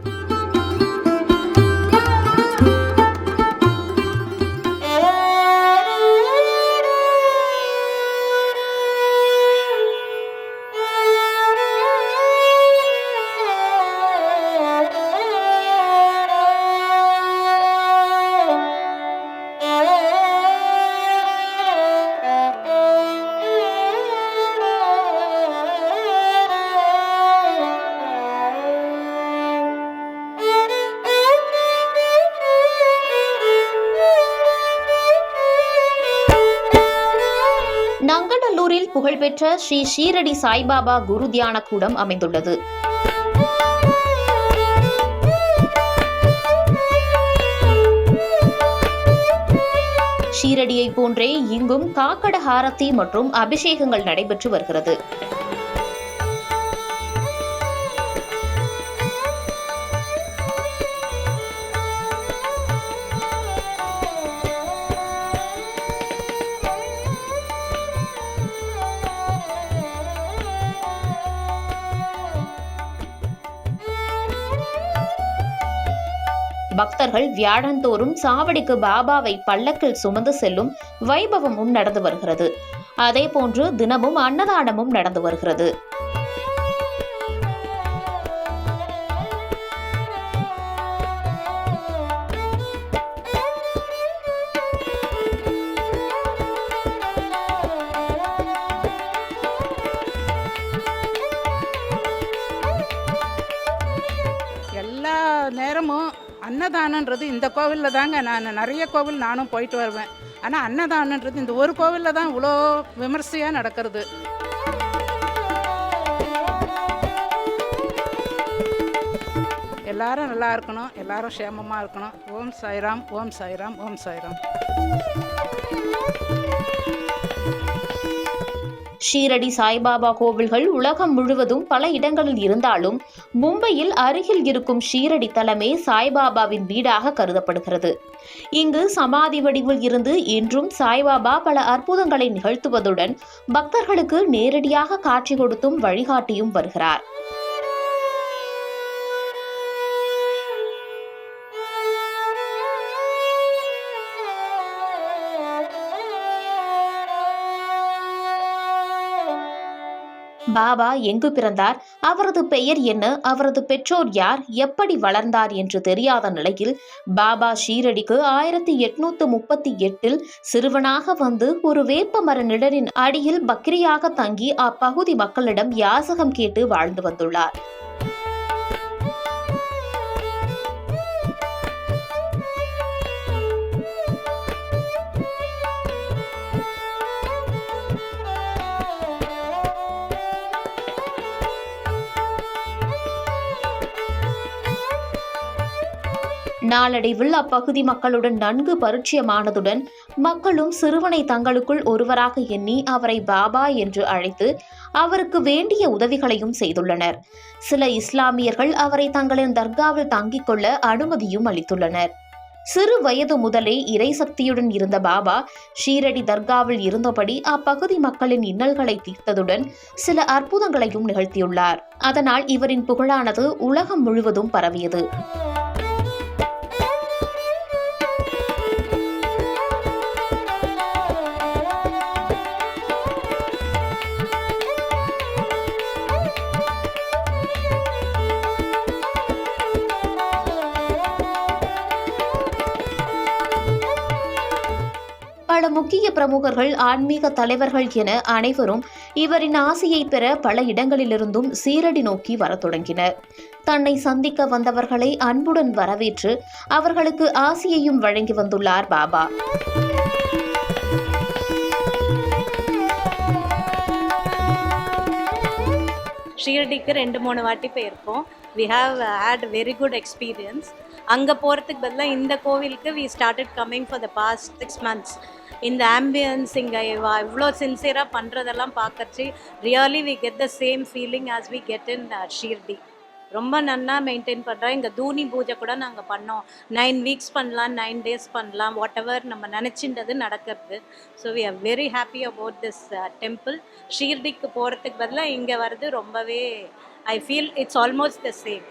நங்கநல்லூரில் புகழ்பெற்ற ஸ்ரீ ஷீரடி சாய்பாபா குரு தியான கூடம் அமைந்துள்ளது. ஷீரடியை போன்றே இங்கும் காக்கட ஹாரத்தி மற்றும் அபிஷேகங்கள் நடைபெற்று வருகிறது. பக்தர்கள் வியாழந்தோறும் சாவடிக்கு பாபாவை பல்லக்கில் சுமந்து செல்லும் வைபவமும் நடந்து வருகிறது. அதேபோன்று தினமும் அன்னதானமும் நடந்து வருகிறது. எல்லா நேரமும் அன்னதானன்றது இந்த கோவிலில் தாங்க நான் நிறைய கோவில் நானும் போயிட்டு வருவேன். ஆனால் அன்னதானன்றது இந்த ஒரு கோவிலில் தான் இவ்வளோ விமர்சையாக நடக்கிறது. எல்லாரும் நல்லா இருக்கணும். எல்லாரும் க்ஷேமமாக இருக்கணும். ஓம் சாய்ராம் ஓம் சாய்ராம் ஓம் சாய்ராம். ஷீரடி சாய்பாபா கோவில்கள் உலகம் முழுவதும் பல இடங்களில் இருந்தாலும் மும்பையில் அருகில் இருக்கும் ஷீரடி தலமே சாய்பாபாவின் வீடாக கருதப்படுகிறது. இங்கு சமாதி வடிவில் இருந்து இன்றும் சாய்பாபா பல அற்புதங்களை நிகழ்த்துவதுடன் பக்தர்களுக்கு நேரடியாக காட்சி கொடுத்தும் வழிகாட்டியும் வருகிறார். பாபா எங்கு பிறந்தார்? அவரது பெயர் என்ன? அவரது பெற்றோர் யார்? எப்படி வளர்ந்தார் என்று தெரியாத நிலையில் பாபா ஷீரடிக்கு ஆயிரத்தி எட்நூத்து முப்பத்தி எட்டில் சிறுவனாக வந்து ஒரு வேப்ப மர நிழலின் அடியில் பக்ரியாக தங்கி அப்பகுதி மக்களிடம் யாசகம் கேட்டு வாழ்ந்து வந்துள்ளார். நாளடைவில் அப்பகுதி மக்களுடன் நன்கு பரிச்சயமானதுடன் மக்களும் சிறுவனை தங்களுக்குள் ஒருவராக எண்ணி அவரை பாபா என்று அழைத்து அவருக்கு வேண்டிய உதவிகளையும் செய்துள்ளனர். சில இஸ்லாமியர்கள் அவரை தங்களின் தர்காவில் தங்கிக் கொள்ள அனுமதியும் அளித்துள்ளனர். சிறு வயது முதலே இறைசக்தியுடன் இருந்த பாபா ஷீரடி தர்காவில் இருந்தபடி அப்பகுதி மக்களின் இன்னல்களை தீர்த்ததுடன் சில அற்புதங்களையும் நிகழ்த்தியுள்ளார். அதனால் இவரின் புகழானது உலகம் முழுவதும் பரவியது. முக்கிய பிரமுகர்கள் ஆன்மீக தலைவர்கள் என அனைவரும் இவரின் ஆசையை பெற பல இடங்களிலிருந்தும் சீரடி நோக்கி வர தொடங்கினர். தன்னை சந்திக்க வந்தவர்களை அன்புடன் வரவேற்று அவர்களுக்கு ஆசையையும் வழங்கி வந்துள்ளார் பாபா. ஷீரடிக்கு ரெண்டு மூணு வாட்டி போயிருக்கோம். We have had very good experience அங்கே போகிறதுக்கு பதிலாக இந்த கோவிலுக்கு we started coming for the past six months இந்த ஆம்பியன்ஸ் இங்கே இவ்வளோ சின்சியராக பண்ணுறதெல்லாம் பார்க்கறச்சு really we get the same feeling as we get in Shirdi ரொம்ப நன்னா மெயின்டைன் பண்ணுறோம் இங்கே தூனி பூஜை கூட நாங்கள் பண்ணோம். நைன் வீக்ஸ் பண்ணலாம் நைன் டேஸ் பண்ணலாம் வாட் எவர் நம்ம நினச்சின்றது நடக்கிறது. So we are very happy about this temple uh, ஷீர்டிக்கு போகிறதுக்கு பதிலாக இங்கே வர்றது ரொம்பவே I feel it's almost the same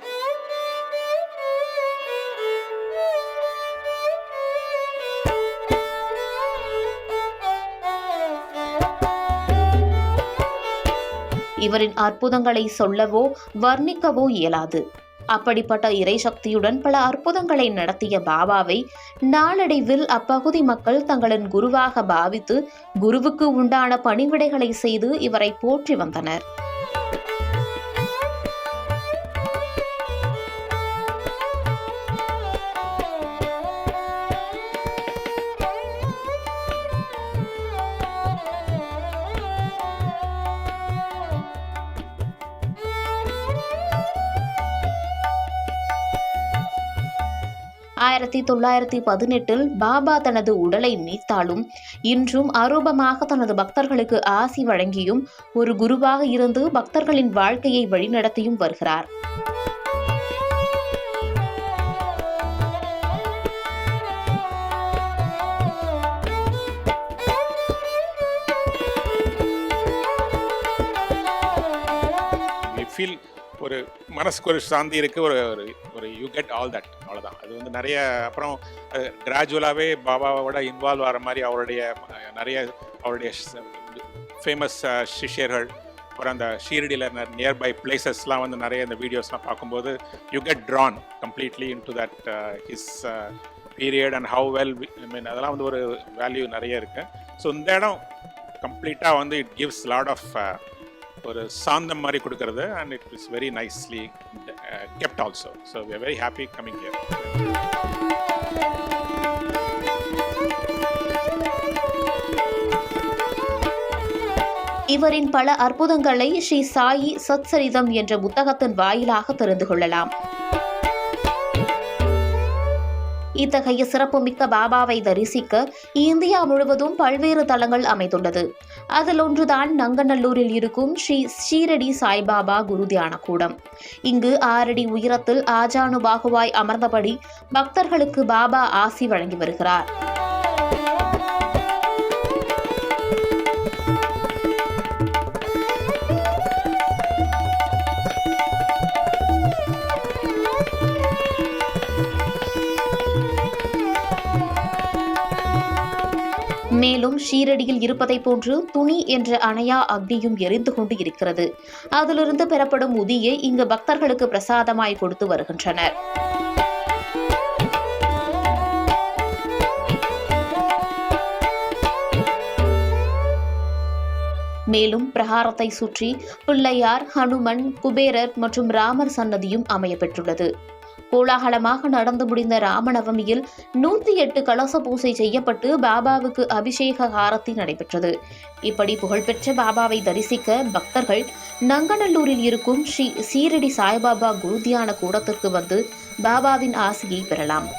இவரின் அற்புதங்களை சொல்லவோ வர்ணிக்கவோ இயலாது. அப்படிப்பட்ட இறைசக்தியுடன் பல அற்புதங்களை நடத்திய பாபாவை நாளடைவில் அப்பகுதி மக்கள் தங்களின் குருவாக பாவித்து குருவுக்கு உண்டான பணிவிடைகளை செய்து இவரை போற்றி வந்தனர். ஆயிரத்தி தொள்ளாயிரத்தி பதினெட்டில் பாபா தனது உடலை நீத்தாலும் இன்றும் அரூபமாக தனது பக்தர்களுக்கு ஆசி வழங்கியும் ஒரு குருவாக இருந்து பக்தர்களின் வாழ்க்கையை வழிநடத்தியும் வருகிறார். ஃபீல் ஒரு மனசுக்கு ஒரு சாந்தி இருக்குது ஒரு யூ கெட் ஆல் தட் அவ்வளோதான் அது வந்து நிறைய அப்புறம் கிராஜுவலாகவே பாபாவோட இன்வால்வ் ஆகிற மாதிரி அவருடைய நிறைய அவருடைய ஃபேமஸ் சிஷியர்கள் அப்புறம் அந்த ஷீரடியில் நியர்பை பிளேசஸ்லாம் வந்து நிறைய இந்த வீடியோஸ்லாம் பார்க்கும்போது you get drawn completely into that his period and how well I mean அதெல்லாம் வந்து ஒரு வேல்யூ நிறைய இருக்குது ஸோ இந்த இடம் கம்ப்ளீட்டாக வந்து இட் கிவ்ஸ் லாட் ஆஃப் ஒரு சாந்தம் மாதிரி கொடுக்கறது and it is very nicely kept also so we are very happy coming here இவரின் பல அற்புதங்களை ஸ்ரீ சாயி சத்சரிதம் என்ற புத்தகத்தின் வாயிலாக தெரிந்து கொள்ளலாம். இத்தகைய சிறப்புமிக்க பாபாவை தரிசிக்க இந்தியா முழுவதும் பல்வேறு தலங்கள் அமைந்துள்ளது. அதில் ஒன்றுதான் நங்கநல்லூரில் இருக்கும் ஸ்ரீ ஷீரடி சாய்பாபா குரு தியான கூடம் இங்கு ஆறடி உயரத்தில் ஆஜானு பாகுவாய் அமர்ந்தபடி பக்தர்களுக்கு பாபா ஆசி வழங்கி வருகிறார். மேலும் ஷீரடியில் இருப்பதைப் போன்று துணி என்ற அணையா அக்னியும் எரிந்து கொண்டு இருக்கிறது. அதிலிருந்து பெறப்படும் உதியை இங்கு பக்தர்களுக்கு பிரசாதமாய் கொடுத்து வருகின்றனர். மேலும் பிரகாரத்தை சுற்றி பிள்ளையார் ஹனுமன் குபேரர் மற்றும் ராமர் சன்னதியும் அமைய பெற்றுள்ளது கோலாகலமாக நடந்து முடிந்த ராமநவமியில் நூற்றி எட்டு கலச பூசை செய்யப்பட்டு பாபாவுக்கு அபிஷேக ஆரத்தி நடைபெற்றது. இப்படி புகழ்பெற்ற பாபாவை தரிசிக்க பக்தர்கள் நங்கநல்லூரில் இருக்கும் ஸ்ரீ சீரடி சாய்பாபா குருதியான கூடத்திற்கு வந்து பாபாவின் ஆசையை பெறலாம்.